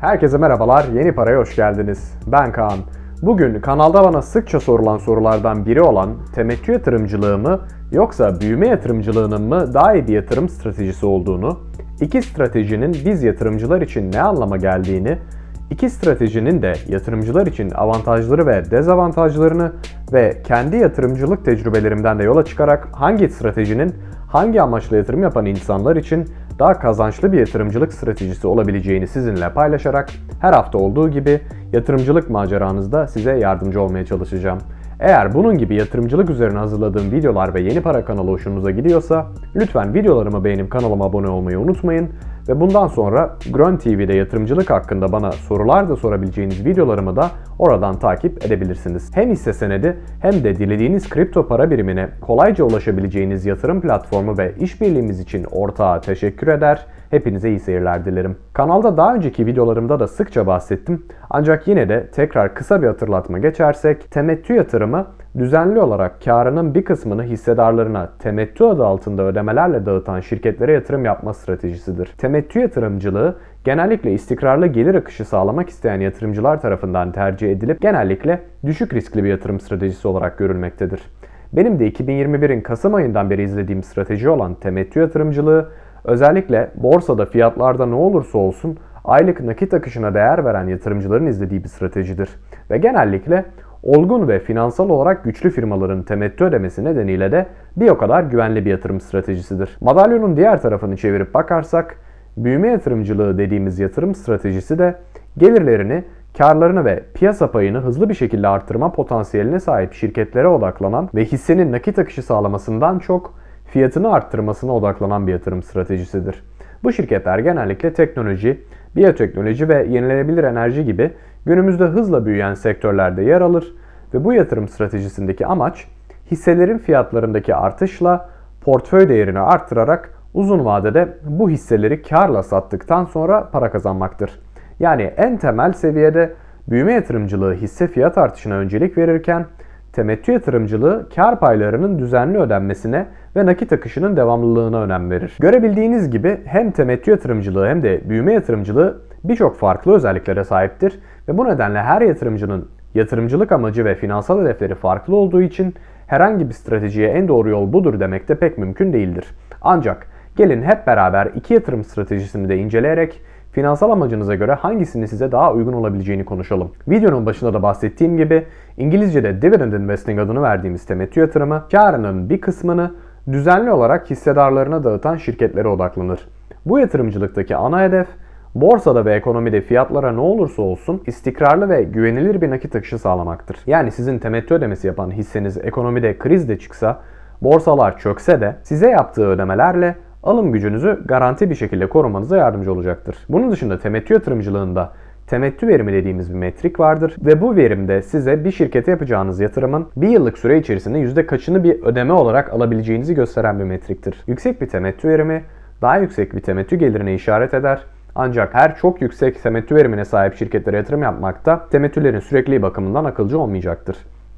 Herkese merhabalar, Yeni Para'ya hoş geldiniz. Ben Kaan. Bugün kanalda bana sıkça sorulan sorulardan biri olan temettü yatırımcılığı mı yoksa büyüme yatırımcılığının mı daha iyi bir yatırım stratejisi olduğunu, iki stratejinin biz yatırımcılar için ne anlama geldiğini, iki stratejinin de yatırımcılar için avantajları ve dezavantajlarını ve kendi yatırımcılık tecrübelerimden de yola çıkarak hangi stratejinin hangi amaçla yatırım yapan insanlar için daha kazançlı bir yatırımcılık stratejisi olabileceğini sizinle paylaşarak her hafta olduğu gibi yatırımcılık maceranızda size yardımcı olmaya çalışacağım. Eğer bunun gibi yatırımcılık üzerine hazırladığım videolar ve yeni para kanalı hoşunuza gidiyorsa lütfen videolarımı beğenip kanalıma abone olmayı unutmayın ve bundan sonra Grön TV'de yatırımcılık hakkında bana sorular da sorabileceğiniz videolarımı da oradan takip edebilirsiniz. Hem hisse senedi hem de dilediğiniz kripto para birimine kolayca ulaşabileceğiniz yatırım platformu ve işbirliğimiz için ortağa teşekkür eder. Hepinize iyi seyirler dilerim. Kanalda daha önceki videolarımda da sıkça bahsettim. Ancak yine de tekrar kısa bir hatırlatma geçersek temettü yatırımı düzenli olarak karının bir kısmını hissedarlarına temettü adı altında ödemelerle dağıtan şirketlere yatırım yapma stratejisidir. Temettü yatırımcılığı genellikle istikrarlı gelir akışı sağlamak isteyen yatırımcılar tarafından tercih edilip genellikle düşük riskli bir yatırım stratejisi olarak görülmektedir. Benim de 2021'in Kasım ayından beri izlediğim strateji olan temettü yatırımcılığı özellikle borsada fiyatlarda ne olursa olsun aylık nakit akışına değer veren yatırımcıların izlediği bir stratejidir. Ve genellikle olgun ve finansal olarak güçlü firmaların temettü ödemesi nedeniyle de bir o kadar güvenli bir yatırım stratejisidir. Madalyonun diğer tarafını çevirip bakarsak, büyüme yatırımcılığı dediğimiz yatırım stratejisi de gelirlerini, karlarını ve piyasa payını hızlı bir şekilde arttırma potansiyeline sahip şirketlere odaklanan ve hissenin nakit akışı sağlamasından çok fiyatını arttırmasına odaklanan bir yatırım stratejisidir. Bu şirketler genellikle teknoloji, biyoteknoloji ve yenilenebilir enerji gibi günümüzde hızla büyüyen sektörlerde yer alır ve bu yatırım stratejisindeki amaç hisselerin fiyatlarındaki artışla portföy değerini arttırarak uzun vadede bu hisseleri karla sattıktan sonra para kazanmaktır. Yani en temel seviyede büyüme yatırımcılığı hisse fiyat artışına öncelik verirken temettü yatırımcılığı kar paylarının düzenli ödenmesine ve nakit akışının devamlılığına önem verir. Görebildiğiniz gibi hem temettü yatırımcılığı hem de büyüme yatırımcılığı birçok farklı özelliklere sahiptir ve bu nedenle her yatırımcının yatırımcılık amacı ve finansal hedefleri farklı olduğu için herhangi bir stratejiye en doğru yol budur demek de pek mümkün değildir. Ancak gelin hep beraber iki yatırım stratejisini de inceleyerek finansal amacınıza göre hangisinin size daha uygun olabileceğini konuşalım. Videonun başında da bahsettiğim gibi İngilizce'de dividend investing adını verdiğimiz temettü yatırımı karının bir kısmını düzenli olarak hissedarlarına dağıtan şirketlere odaklanır. Bu yatırımcılıktaki ana hedef borsada ve ekonomide fiyatlara ne olursa olsun istikrarlı ve güvenilir bir nakit akışı sağlamaktır. Yani sizin temettü ödemesi yapan hisseniz ekonomide kriz de çıksa, borsalar çökse de size yaptığı ödemelerle alım gücünüzü garanti bir şekilde korumanıza yardımcı olacaktır. Bunun dışında temettü yatırımcılığında temettü verimi dediğimiz bir metrik vardır ve bu verimde size bir şirkete yapacağınız yatırımın bir yıllık süre içerisinde yüzde kaçını bir ödeme olarak alabileceğinizi gösteren bir metriktir. Yüksek bir temettü verimi daha yüksek bir temettü gelirine işaret eder ancak her çok yüksek temettü verimine sahip şirketlere yatırım yapmakta temettülerin sürekli bakımından akılcı olmayacaktır.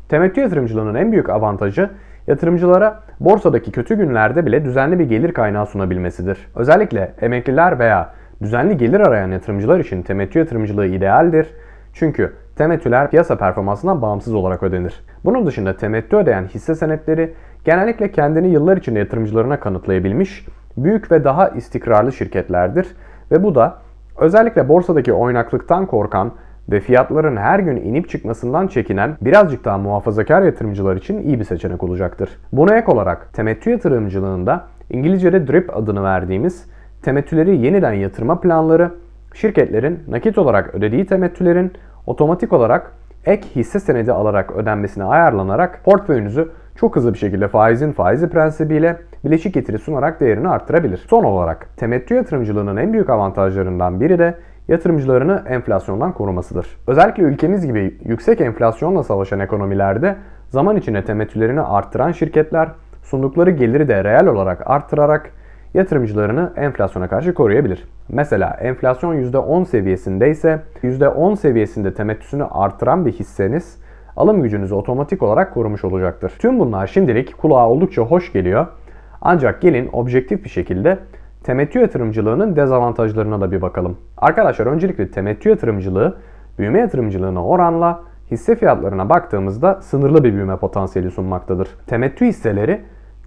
Temettü yatırımcılığının en büyük avantajı yatırımcılara borsadaki kötü günlerde bile düzenli bir gelir kaynağı sunabilmesidir. Özellikle emekliler veya düzenli gelir arayan yatırımcılar için temettü yatırımcılığı idealdir. Çünkü temettüler piyasa performansından bağımsız olarak ödenir. Bunun dışında temettü ödeyen hisse senetleri genellikle kendini yıllar içinde yatırımcılarına kanıtlayabilmiş büyük ve daha istikrarlı şirketlerdir ve bu da özellikle borsadaki oynaklıktan korkan ve fiyatların her gün inip çıkmasından çekinen birazcık daha muhafazakar yatırımcılar için iyi bir seçenek olacaktır. Buna ek olarak temettü yatırımcılığında İngilizce'de DRIP adını verdiğimiz temettüleri yeniden yatırma planları, şirketlerin nakit olarak ödediği temettülerin otomatik olarak ek hisse senedi alarak ödenmesine ayarlanarak portföyünüzü çok hızlı bir şekilde faizin faizi prensibiyle bileşik getiri sunarak değerini arttırabilir. Son olarak temettü yatırımcılığının en büyük avantajlarından biri de yatırımcılarını enflasyondan korumasıdır. Özellikle ülkemiz gibi yüksek enflasyonla savaşan ekonomilerde zaman içinde temettülerini arttıran şirketler sundukları geliri de reel olarak arttırarak yatırımcılarını enflasyona karşı koruyabilir. Mesela enflasyon %10 seviyesinde ise %10 seviyesinde temettüsünü artıran bir hisseniz alım gücünüzü otomatik olarak korumuş olacaktır. Tüm bunlar şimdilik kulağa oldukça hoş geliyor. Ancak gelin objektif bir şekilde temettü yatırımcılığının dezavantajlarına da bir bakalım. Arkadaşlar öncelikle temettü yatırımcılığı büyüme yatırımcılığına oranla hisse fiyatlarına baktığımızda sınırlı bir büyüme potansiyeli sunmaktadır. Temettü hisseleri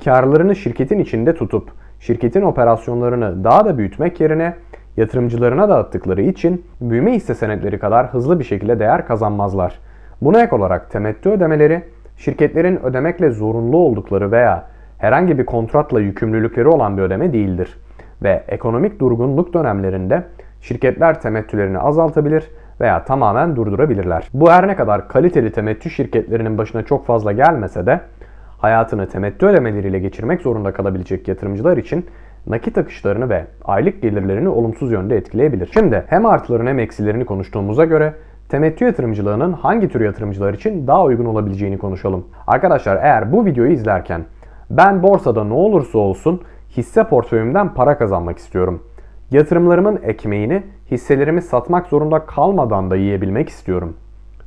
karlarını şirketin içinde tutup şirketin operasyonlarını daha da büyütmek yerine yatırımcılarına dağıttıkları için büyüme hisse senetleri kadar hızlı bir şekilde değer kazanmazlar. Buna ek olarak temettü ödemeleri şirketlerin ödemekle zorunlu oldukları veya herhangi bir kontratla yükümlülükleri olan bir ödeme değildir. Ve ekonomik durgunluk dönemlerinde şirketler temettülerini azaltabilir veya tamamen durdurabilirler. Bu her ne kadar kaliteli temettü şirketlerinin başına çok fazla gelmese de hayatını temettü ödemeleriyle geçirmek zorunda kalabilecek yatırımcılar için nakit akışlarını ve aylık gelirlerini olumsuz yönde etkileyebilir. Şimdi hem artılarını hem eksilerini konuştuğumuza göre temettü yatırımcılığının hangi tür yatırımcılar için daha uygun olabileceğini konuşalım. Arkadaşlar eğer bu videoyu izlerken ben borsada ne olursa olsun hisse portföyümden para kazanmak istiyorum. Yatırımlarımın ekmeğini hisselerimi satmak zorunda kalmadan da yiyebilmek istiyorum.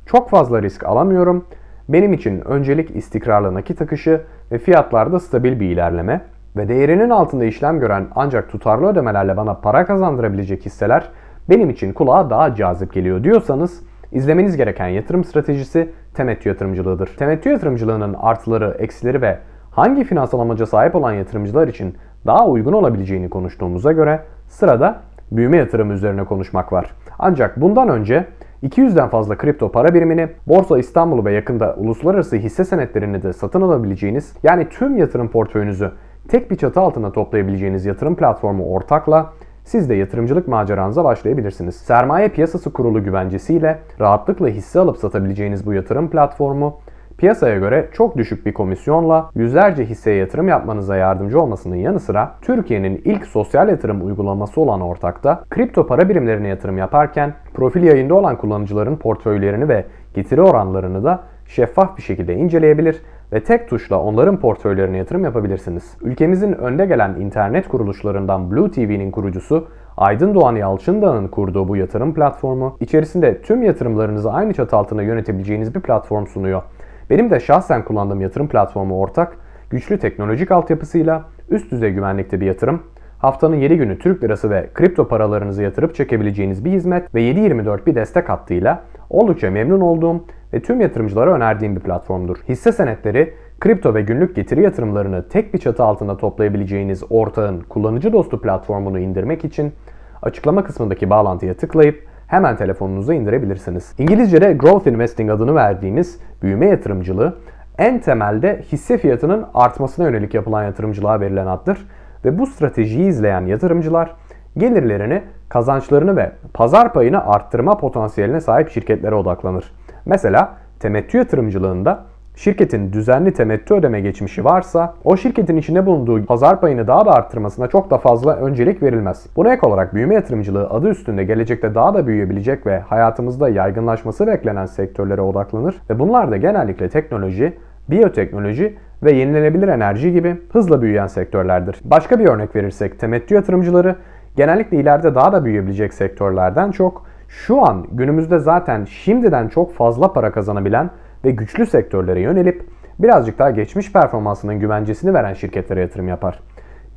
Çok fazla risk alamıyorum. Benim için öncelik istikrarlı nakit akışı ve fiyatlarda stabil bir ilerleme ve değerinin altında işlem gören ancak tutarlı ödemelerle bana para kazandırabilecek hisseler benim için kulağa daha cazip geliyor diyorsanız izlemeniz gereken yatırım stratejisi temettü yatırımcılığıdır. Temettü yatırımcılığının artıları, eksileri ve hangi finansal amaca sahip olan yatırımcılar için daha uygun olabileceğini konuştuğumuza göre sırada büyüme yatırımı üzerine konuşmak var. Ancak bundan önce 200'den fazla kripto para birimini, Borsa İstanbul ve yakında uluslararası hisse senetlerini de satın alabileceğiniz, yani tüm yatırım portföyünüzü tek bir çatı altında toplayabileceğiniz yatırım platformu ortakla siz de yatırımcılık maceranıza başlayabilirsiniz. Sermaye Piyasası Kurulu güvencesiyle rahatlıkla hisse alıp satabileceğiniz bu yatırım platformu piyasaya göre çok düşük bir komisyonla yüzlerce hisseye yatırım yapmanıza yardımcı olmasının yanı sıra Türkiye'nin ilk sosyal yatırım uygulaması olan ortakta kripto para birimlerine yatırım yaparken profil yayında olan kullanıcıların portföylerini ve getiri oranlarını da şeffaf bir şekilde inceleyebilir ve tek tuşla onların portföylerine yatırım yapabilirsiniz. Ülkemizin önde gelen internet kuruluşlarından Blue TV'nin kurucusu Aydın Doğan Yalçındağ'ın kurduğu bu yatırım platformu içerisinde tüm yatırımlarınızı aynı çatı altında yönetebileceğiniz bir platform sunuyor. Benim de şahsen kullandığım yatırım platformu ortak, güçlü teknolojik altyapısıyla üst düzey güvenlikte bir yatırım, haftanın 7 günü Türk lirası ve kripto paralarınızı yatırıp çekebileceğiniz bir hizmet ve 7-24 bir destek hattıyla oldukça memnun olduğum ve tüm yatırımcılara önerdiğim bir platformdur. Hisse senetleri, kripto ve günlük getiri yatırımlarını tek bir çatı altında toplayabileceğiniz ortağın kullanıcı dostu platformunu indirmek için açıklama kısmındaki bağlantıya tıklayıp hemen telefonunuza indirebilirsiniz. İngilizce'de Growth Investing adını verdiğimiz büyüme yatırımcılığı en temelde hisse fiyatının artmasına yönelik yapılan yatırımcılığa verilen addır ve bu stratejiyi izleyen yatırımcılar gelirlerini, kazançlarını ve pazar payını arttırma potansiyeline sahip şirketlere odaklanır. Mesela temettü yatırımcılığında şirketin düzenli temettü ödeme geçmişi varsa o şirketin içinde bulunduğu pazar payını daha da arttırmasına çok da fazla öncelik verilmez. Buna ek olarak büyüme yatırımcılığı adı üstünde gelecekte daha da büyüyebilecek ve hayatımızda yaygınlaşması beklenen sektörlere odaklanır ve bunlar da genellikle teknoloji, biyoteknoloji ve yenilenebilir enerji gibi hızla büyüyen sektörlerdir. Başka bir örnek verirsek temettü yatırımcıları genellikle ileride daha da büyüyebilecek sektörlerden çok şu an günümüzde zaten şimdiden çok fazla para kazanabilen ve güçlü sektörlere yönelip birazcık daha geçmiş performansının güvencesini veren şirketlere yatırım yapar.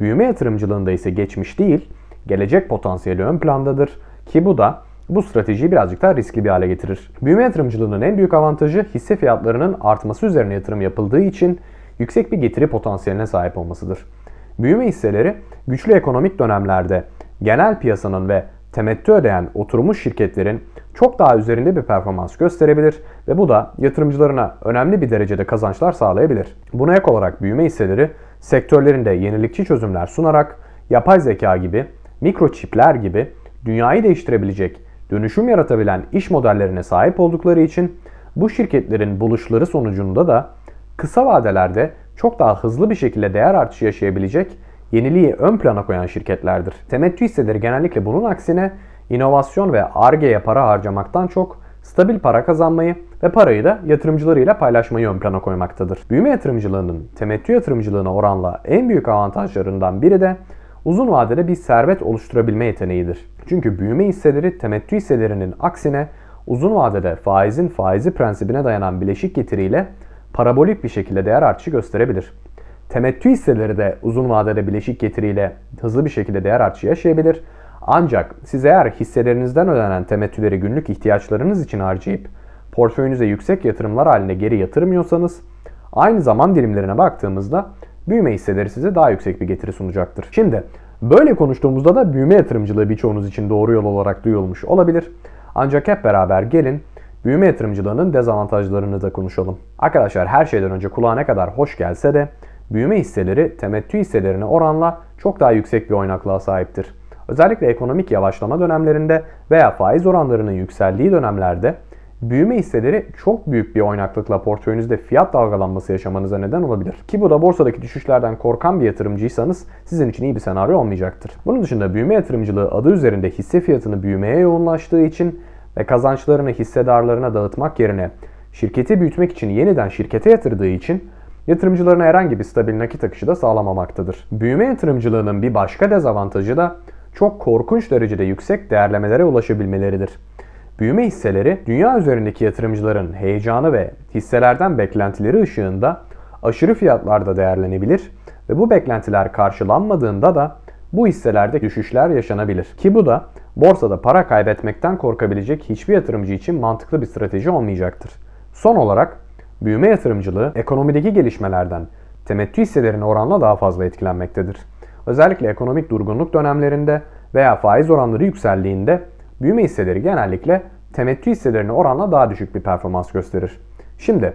Büyüme yatırımcılığında ise geçmiş değil, gelecek potansiyeli ön plandadır ki bu da bu stratejiyi birazcık daha riskli bir hale getirir. Büyüme yatırımcılığının en büyük avantajı hisse fiyatlarının artması üzerine yatırım yapıldığı için yüksek bir getiri potansiyeline sahip olmasıdır. Büyüme hisseleri güçlü ekonomik dönemlerde genel piyasanın ve temettü ödeyen oturmuş şirketlerin çok daha üzerinde bir performans gösterebilir ve bu da yatırımcılarına önemli bir derecede kazançlar sağlayabilir. Buna ek olarak büyüme hisseleri sektörlerinde yenilikçi çözümler sunarak yapay zeka gibi, mikroçipler gibi dünyayı değiştirebilecek, dönüşüm yaratabilen iş modellerine sahip oldukları için bu şirketlerin buluşları sonucunda da kısa vadelerde çok daha hızlı bir şekilde değer artışı yaşayabilecek yeniliği ön plana koyan şirketlerdir. Temettü hisseleri genellikle bunun aksine inovasyon ve ARGE'ye para harcamaktan çok stabil para kazanmayı ve parayı da yatırımcılarıyla paylaşmayı ön plana koymaktadır. Büyüme yatırımcılığının temettü yatırımcılığına oranla en büyük avantajlarından biri de uzun vadede bir servet oluşturabilme yeteneğidir. Çünkü büyüme hisseleri temettü hisselerinin aksine uzun vadede faizin faizi prensibine dayanan bileşik getiriyle parabolik bir şekilde değer artışı gösterebilir. Temettü hisseleri de uzun vadede bileşik getiriyle hızlı bir şekilde değer artışı yaşayabilir. Ancak siz eğer hisselerinizden ödenen temettüleri günlük ihtiyaçlarınız için harcayıp portföyünüze yüksek yatırımlar halinde geri yatırmıyorsanız aynı zaman dilimlerine baktığımızda büyüme hisseleri size daha yüksek bir getiri sunacaktır. Şimdi böyle konuştuğumuzda da büyüme yatırımcılığı birçoğunuz için doğru yol olarak duyulmuş olabilir. Ancak hep beraber gelin büyüme yatırımcılığının dezavantajlarını da konuşalım. Arkadaşlar her şeyden önce kulağa ne kadar hoş gelse de büyüme hisseleri temettü hisselerine oranla çok daha yüksek bir oynaklığa sahiptir. Özellikle ekonomik yavaşlama dönemlerinde veya faiz oranlarının yükseldiği dönemlerde büyüme hisseleri çok büyük bir oynaklıkla portföyünüzde fiyat dalgalanması yaşamanıza neden olabilir. Ki bu da borsadaki düşüşlerden korkan bir yatırımcıysanız sizin için iyi bir senaryo olmayacaktır. Bunun dışında büyüme yatırımcılığı adı üzerinde hisse fiyatını büyümeye yoğunlaştığı için ve kazançlarını hissedarlarına dağıtmak yerine şirketi büyütmek için yeniden şirkete yatırdığı için yatırımcılarına herhangi bir stabil nakit akışı da sağlamamaktadır. Büyüme yatırımcılığının bir başka dezavantajı da çok korkunç derecede yüksek değerlemelere ulaşabilmeleridir. Büyüme hisseleri dünya üzerindeki yatırımcıların heyecanı ve hisselerden beklentileri ışığında aşırı fiyatlarda değerlenebilir ve bu beklentiler karşılanmadığında da bu hisselerde düşüşler yaşanabilir. Ki bu da borsada para kaybetmekten korkabilecek hiçbir yatırımcı için mantıklı bir strateji olmayacaktır. Son olarak büyüme yatırımcılığı ekonomideki gelişmelerden temettü hisselerine oranla daha fazla etkilenmektedir. Özellikle ekonomik durgunluk dönemlerinde veya faiz oranları yükseldiğinde büyüme hisseleri genellikle temettü hisselerine oranla daha düşük bir performans gösterir. Şimdi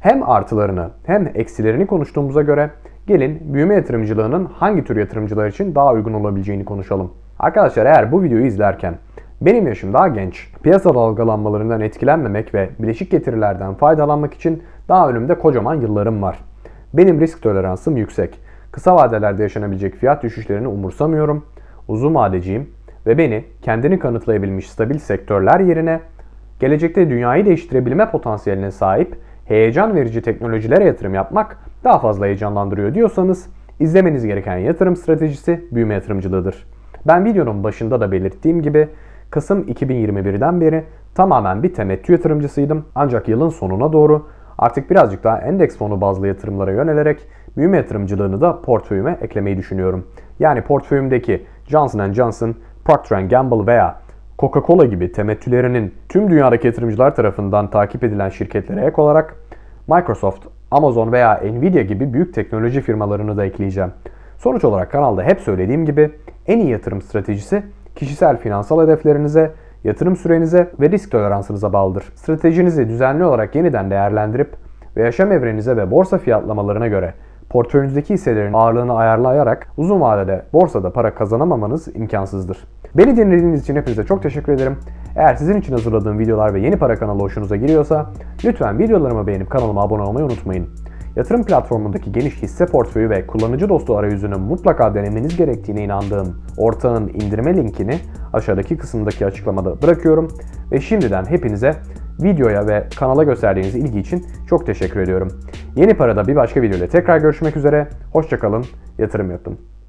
hem artılarını hem eksilerini konuştuğumuza göre gelin büyüme yatırımcılığının hangi tür yatırımcılar için daha uygun olabileceğini konuşalım. Arkadaşlar eğer bu videoyu izlerken benim yaşım daha genç, piyasa dalgalanmalarından etkilenmemek ve bileşik getirilerden faydalanmak için daha önümde kocaman yıllarım var. Benim risk toleransım yüksek. Kısa vadelerde yaşanabilecek fiyat düşüşlerini umursamıyorum. Uzun vadeciyim ve beni kendini kanıtlayabilmiş stabil sektörler yerine gelecekte dünyayı değiştirebilme potansiyeline sahip heyecan verici teknolojilere yatırım yapmak daha fazla heyecanlandırıyor diyorsanız izlemeniz gereken yatırım stratejisi büyüme yatırımcılığıdır. Ben videonun başında da belirttiğim gibi Kasım 2021'den beri tamamen bir temettü yatırımcısıydım. Ancak yılın sonuna doğru artık birazcık daha endeks fonu bazlı yatırımlara yönelerek büyüme yatırımcılığını da portföyüme eklemeyi düşünüyorum. Yani portföyümdeki Johnson Johnson, Procter Gamble veya Coca-Cola gibi temettülerinin tüm dünyadaki yatırımcılar tarafından takip edilen şirketlere ek olarak Microsoft, Amazon veya Nvidia gibi büyük teknoloji firmalarını da ekleyeceğim. Sonuç olarak kanalda hep söylediğim gibi en iyi yatırım stratejisi kişisel finansal hedeflerinize, yatırım sürenize ve risk toleransınıza bağlıdır. Stratejinizi düzenli olarak yeniden değerlendirip ve yaşam evrenize ve borsa fiyatlamalarına göre portföyünüzdeki hisselerin ağırlığını ayarlayarak uzun vadede borsada para kazanamamanız imkansızdır. Beni dinlediğiniz için hepinize çok teşekkür ederim. Eğer sizin için hazırladığım videolar ve yeni para kanalı hoşunuza gidiyorsa lütfen videolarımı beğenip kanalıma abone olmayı unutmayın. Yatırım platformundaki geniş hisse portföyü ve kullanıcı dostu arayüzünü mutlaka denemeniz gerektiğine inandığım ortağın indirme linkini aşağıdaki kısımdaki açıklamada bırakıyorum. Ve şimdiden hepinize videoya ve kanala gösterdiğiniz ilgi için çok teşekkür ediyorum. Yeni parada bir başka videoyla tekrar görüşmek üzere. Hoşçakalın, yatırım yapın.